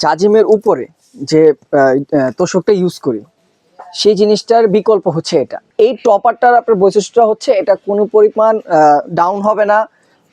জাজিমের উপরে যে তোষকটা ইউজ করি সেই জিনিসটার বিকল্প হচ্ছে এটা। এই টপারটার আপনার বৈশিষ্ট্য হচ্ছে এটা কোনো পরিমাণ ডাউন হবে না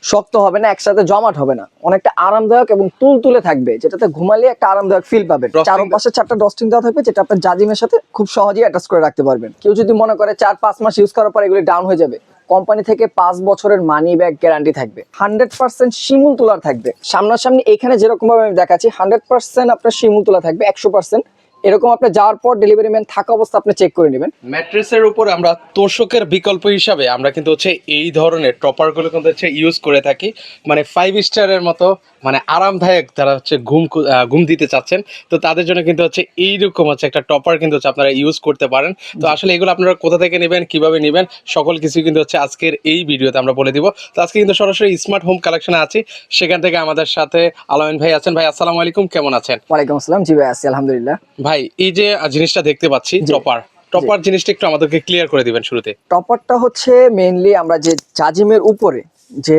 শক্ত হবে না একসাথে জমাট হবে না। অনেকটা আরামদায়ক এবং তুল তুলে থাকবে যেটাতে ঘুমালে একটা আরামদায়ক ফিল পাবেন। চারপাশে চারটা ডস্টিং দেওয়া থাকবে যেটা আপনার জাজিমের সাথে খুব সহজেই অ্যাটাচ করে রাখতে পারবেন। কেউ যদি মনে করে চার পাঁচ মাস ইউজ করার পর এগুলি ডাউন হয়ে যাবে কোম্পানি থেকে পাঁচ বছরের মানি ব্যাগ গ্যারান্টি থাকবে। হান্ড্রেড পার্সেন্ট শিমুল তোলার থাকবে। সামনাসামনি এখানে যেরকম ভাবে আমি দেখাচ্ছি হান্ড্রেড পার্সেন্ট আপনার শিমুল তোলা থাকবে, একশো পার্সেন্ট এরকম আপনি যাওয়ার পর ডেলিভারি ম্যান থাকা অবস্থা আপনি চেক করে নেবেন। ম্যাট্রেসের উপর আমরা তোষকের বিকল্প হিসাবে আমরা কিন্তু হচ্ছে এই ধরনের টপারগুলো কিন্তু হচ্ছে ইউজ করে থাকি। মানে ফাইভ স্টারের মতো মানে আরামদায়ক যারা হচ্ছে ঘুম ঘুম দিতে চাচ্ছেন তো তাদের জন্য কিন্তু হচ্ছে এইরকম হচ্ছে একটা টপার কিন্তু হচ্ছে আপনারা ইউজ করতে পারেন। তো আসলে এগুলো আপনারা কোথা থেকে নেবেন কীভাবে নেবেন সকল কিছু কিন্তু হচ্ছে আজকের এই ভিডিওতে আমরা বলে দিব। তো আজকে কিন্তু সরাসরি স্মার্ট হোম কালেকশনে আছি। সেখান থেকে আমাদের সাথে আলামিন ভাই আছেন। ভাই আসসালামু আলাইকুম কেমন আছেন? ওয়ালাইকুম আসসালাম। জি ভাই আছি আলহামদুলিল্লাহ। ভাই এই যে জিনিসটা দেখতে পাচ্ছি। টপার টপার জিনিসটা একটু আমাদেরকে ক্লিয়ার করে দিবেন শুরুতে। টপারটা হচ্ছে মেইনলি আমরা যে জাজিমের উপরে যে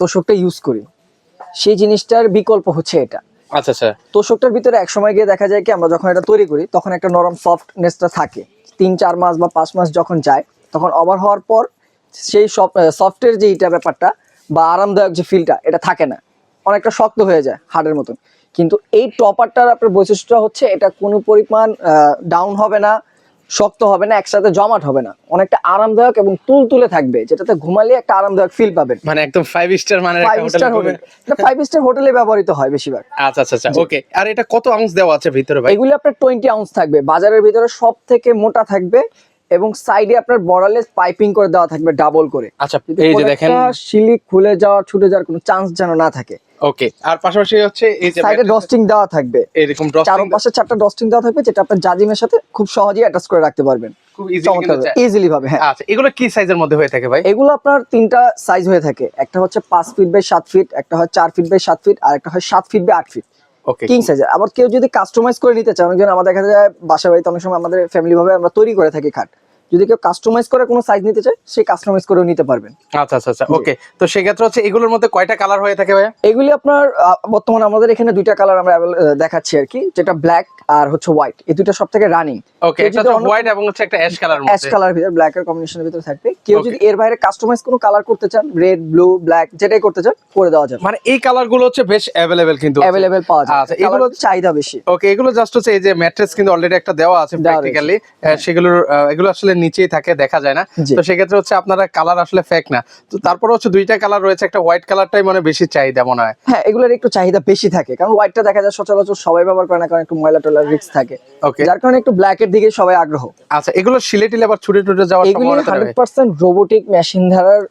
তোষকটা ইউজ করি সেই জিনিসটার বিকল্প হচ্ছে এটা। আচ্ছা আচ্ছা। তোষকটার ভিতরে এক সময় গিয়ে দেখা যায় কি আমরা যখন এটা তৈরি করি তখন একটা নরম সফটনেসটা থাকে। তিন চার মাস বা পাঁচ মাস যখন যায় তখন ওভার হওয়ার পর সেই সফটের যে এটা ব্যাপারটা বা আরামদায়ক যে ফিলটা এটা থাকে না। অনেকটা শক্ত হয়ে যায় হার্ডের মতন। কিন্তু এই টপারটার আপনার বৈশিষ্ট্য হচ্ছে এটা কোনো পরিমাণ ডাউন হবে না শক্ত হবে না একসাথে জমাট হবে না। অনেকটা আরামদায়ক এবং তুল তুলে থাকবে যেটাতে ঘুমালে একটা আরামদায়ক ফিল পাবেন। মানে একদম ফাইভ স্টার মানে five star hotel five star হোটেলে ব্যবহৃত হয় বেশিরভাগ। আচ্ছা আচ্ছা আচ্ছা ওকে আর এটা কত আউন্স দেওয়া আছে ভিতরে ভাই? এগুলি আপনার টোয়েন্টি আউন্স থাকবে। বাজারের ভিতরে সব থেকে মোটা থাকবে এবং সাইডে আপনার বর্ডারলেস পাইপিং করে দেওয়া থাকবে ডাবল করে। আচ্ছা এই যে দেখেন। শিলি খুলে যাওয়ার ছুটে যাওয়ার কোনো চান্স যেন না থাকে। ওকে আর পাশাপাশি হচ্ছে এই যে সাইডে ডস্টিং দেওয়া থাকবে। এরকম ড্রস্টিং চারপাশে চারটা ডস্টিং দেওয়া থাকবে যেটা আপনার জাজিমের সাথে খুব সহজেই অ্যাটাচ করে রাখতে পারবেন। খুব ইজিলি ভাবে হ্যাঁ। আচ্ছা এগুলো কি সাইজের মধ্যে হয়ে থাকে ভাই? এগুলো আপনার তিনটা সাইজ হয়ে থাকে। একটা হচ্ছে পাঁচ ফিট বাই ফিট একটা হয় চার ফিট বাই ফিট আর একটা হয় সাত feet by feet okay king সাইজের আবার কেউ যদি কাস্টমাইজ করে নিতে চায় অনেকজন আমাদের দেখা যায় বাসা বাড়িতে অনেক সময় আমাদের ফ্যামিলি ভাবে আমরা তৈরি করে থাকি খাট। যদি কেউ কাস্টমাইজ করে কোনো সাইজ নিতে চায় সেই কাস্টমাইজ করেও নিতে পারবেন। আচ্ছা আচ্ছা আচ্ছা ওকে তো সেক্ষেত্রে হচ্ছে এগুলোর মধ্যে কয়টা কালার হয়ে থাকে ভাই এগুলি আপনার বর্তমানে আমাদের এখানে দুইটা কালার আমরা দেখাচ্ছি আর কি যেটা ব্ল্যাক আর হচ্ছে হোয়াইট এই দুটো সব থেকে রানিং ওকে এটা তো হোয়াইট এবং হচ্ছে একটা অ্যাশ কালার অ্যাশ কালার ভিতরে ব্ল্যাক এর কম্বিনেশনের ভিতরে থাকবে। কেউ যদি এর বাইরে কাস্টমাইজ কোনো কালার করতে চান রেড ব্লু ব্ল্যাক যেটাই করতে চান করে দেওয়া যাবে। মানে এই কালারগুলো হচ্ছে বেশ অ্যাভেলেবেল কিন্তু অ্যাভেলেবেল পাওয়া যায় আচ্ছা, এগুলো চাহিদা বেশি। ওকে এগুলো জাস্ট হচ্ছে এই যে ম্যাট্রেস কিন্তু অলরেডি একটা দেওয়া আছে প্র্যাকটিক্যালি সেগুলোর এগুলো আসলে নিচেই থাকে দেখা যায় না। তো সেক্ষেত্রে হচ্ছে আপনারা কালার আসলে ফেক না। তো তারপরে হচ্ছে দুইটা কালার রয়েছে একটা হোয়াইট কালারটাই মানে বেশি চাহিদা মনে হয়। হ্যাঁ এগুলোর একটু চাহিদা বেশি থাকে কারণ হোয়াইটটা দেখা যায় সচরাচর সবাই ব্যবহার করে না কারণ একটু ময়লা টয়লা রিস্ক থাকে। ওকে যার কারণে একটু ব্ল্যাক এর দিকে সবাই আগ্রহ। আচ্ছা এগুলো সিলেটিলে আবার ছুটে টুটে যাওয়ার সম্ভাবনা থাকে হান্ড্রেড পার্সেন্ট রোবোটিক মেশিন ধারার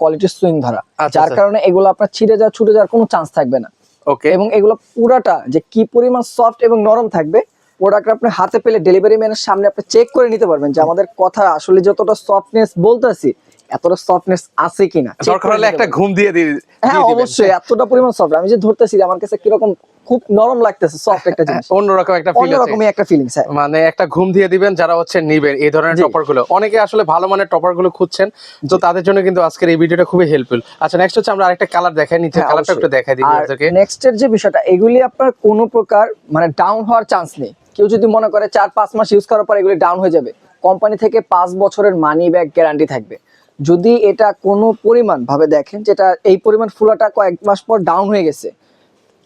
কোয়ালিটি সুইং ধরা। আচ্ছা, যার আচ্ছা। কারণে এগুলো আপনার ছিঁড়ে যাওয়া ছুটে যাওয়ার কোনো চান্স থাকবে না। ওকে এবং এগুলো পুরাটা যে কি পরিমাণ সফট এবং নরম থাকবে প্রোডাক্ট আপনি হাতে পেলে ডেলিভারি ম্যানের সামনে আপনি চেক করে নিতে পারবেন যে আমাদের কথা আসলে যতটা সফটনেস বলতেছি এতটা সফটনেস আছে কিনা। দরকার হলে একটা ঘুম দিয়ে দিয়ে হ্যাঁ অবশ্যই এতটা পরিমাণ সফট আমি যে ধরতেছি আমার কাছে কীরকম খুব নরম লাগতেছে সফট একটা জিনিস। অন্যরকম একটা ফিল আছে অন্যরকমই একটা ফিলিংস হ্যাঁ। মানে একটা ঘুম দিয়ে দিবেন যারা হচ্ছে নিবেন এই ধরনের টপারগুলো অনেকে আসলে ভালো মানের টপারগুলো খুঁজছেন তো তাদের জন্য কিন্তু আজকের এই ভিডিওটা খুবই হেল্পফুল আচ্ছা নেক্সট হচ্ছে আমরা আরেকটা কালার দেখাই নিচে হ্যাঁ, কালারটা অবশ্যই। একটু দেখাই দিই আপনাদেরকে নেক্সট এর যে বিষয়টা এগুলি আপনার কোনো প্রকার মানে ডাউন হওয়ার চান্স নেই। কেউ যদি মনে করে চার পাঁচ মাস ইউজ করার পর এগুলি ডাউন হয়ে যাবে কোম্পানি থেকে পাঁচ বছরের মানি ব্যাগ গ্যারান্টি থাকবে। যদি এটা কোনো পরিমাণ ভাবে দেখেন, যেটা এই পরিমাণ ফুলাটা কয়েক মাস পর ডাউন হয়ে গেছে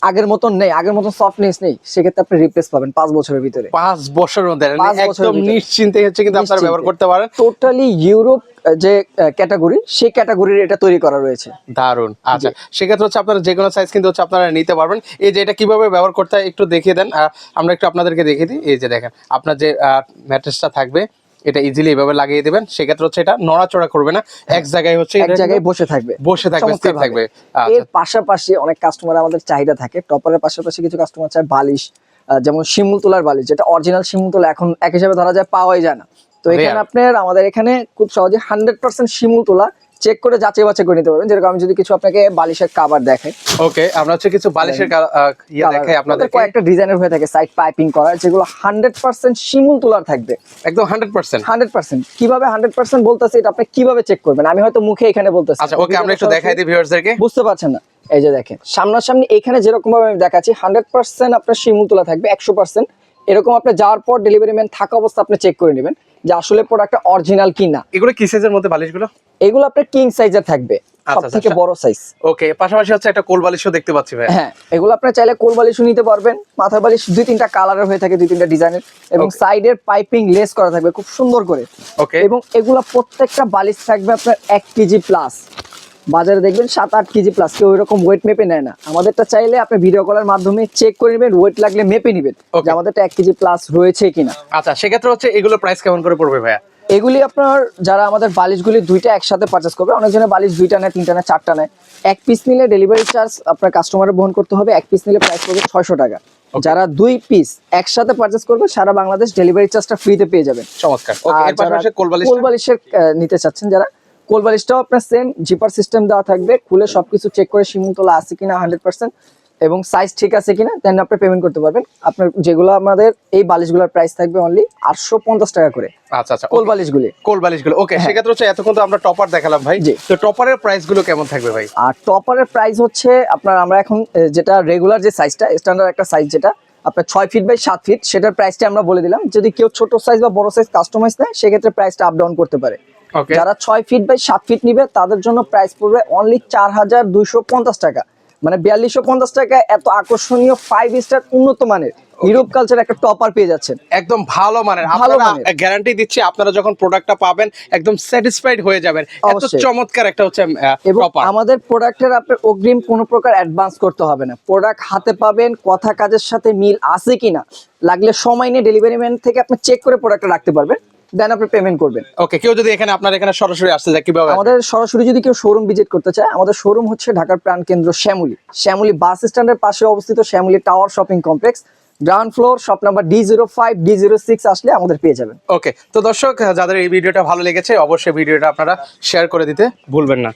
আগের মতন নেই আগের মতন সফটনেস নেই সেক্ষেত্রে আপনি রিপ্লেস পাবেন পাঁচ বছরের ভিতরে। পাঁচ বছরের মধ্যে মানে একদম নিশ্চিন্তে হচ্ছে কিন্তু আপনারা ব্যবহার করতে পারেন। টোটালি ইউরোপ যে ক্যাটাগরি সেই ক্যাটাগরির এটা তৈরি করা রয়েছে। দারুণ আচ্ছা। সেক্ষেত্রে হচ্ছে আপনারা যে কোনো সাইজ কিন্তু হচ্ছে আপনারা নিতে পারবেন। এই যে এটা কীভাবে ব্যবহার করতে হয় একটু দেখিয়ে দেন। আমরা একটু আপনাদেরকে দেখিয়ে দিই। এই যে দেখেন আপনার যে ম্যাট্রেসটা থাকবে এটা ইজিলি এভাবে লাগিয়ে দেবেন। সেক্ষেত্রে হচ্ছে এটা নড়াচড়া করবে না। এক জায়গায় হচ্ছে এক জায়গায় বসে থাকবে। বসে থাকবে স্থির থাকবে। এর আচ্ছা। পাশাপাশি অনেক কাস্টমার আমাদের চাহিদা থাকে। টপারের পাশাপাশি কিছু কাস্টমার চায় বালিশ যেমন শিমুল তোলার বালিশ যেটা অরিজিনাল শিমুল তোলা এখন এক হিসাবে ধরা যায় পাওয়াই যায় না। তো এখানে আপনার আমাদের এখানে খুব সহজে হান্ড্রেড পার্সেন্ট শিমুল তোলা চেক করে যাচাই বাছাই করে নিতে পারবেন। যেরকম আমি যদি কিছু আপনাকে বালিশের কাবার দেখাই। ওকে আমরা হচ্ছে কিছু বালিশের ইয়ে দেখাই আপনাদের কয়েকটা ডিজাইনের হয়ে থাকে সাইড পাইপিং করা যেগুলো হান্ড্রেড পার্সেন্ট শিমুল তোলার থাকবে। একদম হান্ড্রেড পার্সেন্ট হান্ড্রেড পার্সেন্ট কীভাবে হান্ড্রেড পার্সেন্ট বলতেছি এটা আপনি কীভাবে চেক করবেন? আমি হয়তো মুখে এখানে বলতেছি। আচ্ছা ওকে আমরা একটু দেখাই দিই ভিউয়ার্সদেরকে বুঝতে পারছেন না। এই যে দেখেন সামনাসামনি এখানে যেরকম ভাবে আমি দেখাচ্ছি হান্ড্রেড পার্সেন্ট আপনার শিমুল তোলা থাকবে একশো পার্সেন্ট এরকম আপনি যাওয়ার পর ডেলিভারি ম্যান থাকা অবস্থা আপনি চেক করে নেবেন যে আসলে প্রোডাক্টটা অরিজিনাল কি না এগুলো কি সাইজের মধ্যে বালিশগুলো? এগুলো আপনার কিং সাইজের থাকবে সব আচ্ছা, থেকে আচ্ছা। বড় সাইজ ওকে পাশাপাশি হচ্ছে একটা কোল বালিশও দেখতে পাচ্ছি ভাই। হ্যাঁ এগুলো আপনি চাইলে কোল বালিশও নিতে পারবেন। মাথার বালিশ দুই তিনটা কালারের হয়ে থাকে দুই তিনটা ডিজাইনের এবং. সাইডের পাইপিং লেস করা থাকবে খুব সুন্দর করে। ওকে এবং এগুলো প্রত্যেকটা বালিশ থাকবে আপনার এক কেজি প্লাস বাজারে দেখবেন সাত আট কেজি প্লাস কেউ এরকম ওয়েট মেপে নেয় না। আমাদেরটা চাইলে আপনি ভিডিও কলের মাধ্যমে চেক করে নেবেন ওয়েট লাগলে মেপে নেবেন যে আমাদেরটা এক কেজি প্লাস রয়েছে কিনা। আচ্ছা সেক্ষেত্রে হচ্ছে এগুলো প্রাইস কেমন করে পড়বে ভাইয়া? এগুলি আপনার যারা আমাদের বালিশগুলি দুইটা একসাথে পারচেস করবে অনেকজনের বালিশ দুইটা নেয় তিনটা নেয় চারটা নেয়। এক পিস নিলে ডেলিভারি চার্জ আপনার কাস্টমারের বহন করতে হবে এক পিস নিলে প্রাইস পড়বে ছয়শো টাকা। যারা দুই পিস একসাথে পারচেস করবে সারা বাংলাদেশ ডেলিভারি চার্জটা ফ্রিতে পেয়ে যাবেন। চমৎকার। ওকে আর এর পাশাপাশি যারা কোল বালিশ কোল বালিশের নিতে চাচ্ছেন যারা কোল বালিশটাও আপনার সেম জিপার সিস্টেম দেওয়া থাকবে খুলে সবকিছু চেক করে শিমুল তোলা আছে কিনা হান্ড্রেড পার্সেন্ট এবং সাইজ ঠিক আছে কিনা দেন আপনি পেমেন্ট করতে পারবেন। আপনার যেগুলো আমাদের এই বালিশগুলোর প্রাইস থাকবে অনলি আটশো পঞ্চাশ টাকা করে আচ্ছা আচ্ছা কোল বালিশগুলি। কোল বালিশগুলো ওকে হ্যাঁ। সেক্ষেত্রে হচ্ছে এতক্ষণ তো আমরা টপার দেখালাম ভাই। তো টপারের প্রাইসগুলো কেমন থাকবে ভাই? আর টপারের প্রাইস হচ্ছে আপনার আমরা এখন যেটা রেগুলার যে সাইজটা স্ট্যান্ডার্ড একটা সাইজ যেটা আপনার ছয় ফিট বাই সাত ফিট সেটার প্রাইসটা আমরা বলে দিলাম। যদি কেউ ছোট সাইজ বা বড় সাইজ কাস্টমাইজ নেয় সেক্ষেত্রে প্রাইসটা আপ ডাউন করতে পারে। যারা ছয় ফিট বাই সাত ফিট নিবে তাদের জন্য প্রাইস পড়বে অনলি চার হাজার দুইশো পঞ্চাশ টাকা। মানে বিয়াল্লিশশো পঞ্চাশ টাকা এত আকর্ষণীয় ফাইভ স্টার উন্নত মানের। ইউরোপ কালচার একটা টপার পেয়ে যাচ্ছেন। একদম ভালো মানের। ভালো গ্যারান্টি দিচ্ছি আপনারা যখন প্রোডাক্টটা পাবেন একদম স্যাটিসফাইড হয়ে যাবেন। এত চমৎকার একটা হচ্ছে আমাদের প্রোডাক্টের আপনার অগ্রিম কোনো প্রকার অ্যাডভান্স করতে হবে না। প্রোডাক্ট হাতে পাবেন কথা কাজের সাথে মিল আছে কিনা লাগলে সময় নিয়ে ডেলিভারি ম্যান থেকে আপনি চেক করে প্রোডাক্টটা রাখতে পারবেন। দেন আপনি পেমেন্ট করবেন। ওকে কেউ যদি এখানে আপনার এখানে সরাসরি আসতে চায় কীভাবে আমাদের সরাসরি যদি কেউ শোরুম ভিজিট করতে চায় আমাদের শোরুম হচ্ছে ঢাকার প্রাণকেন্দ্র শ্যামলী। শ্যামলী বাস স্ট্যান্ডের পাশে অবস্থিত Shyamoli tower shopping complex ground floor shop number D zero five D zero six আসলে আমাদের পেয়ে যাবেন। ওকে তো দর্শক যাদের এই ভিডিওটা ভালো লেগেছে অবশ্যই ভিডিওটা আপনারা শেয়ার করে দিতে ভুলবেন না।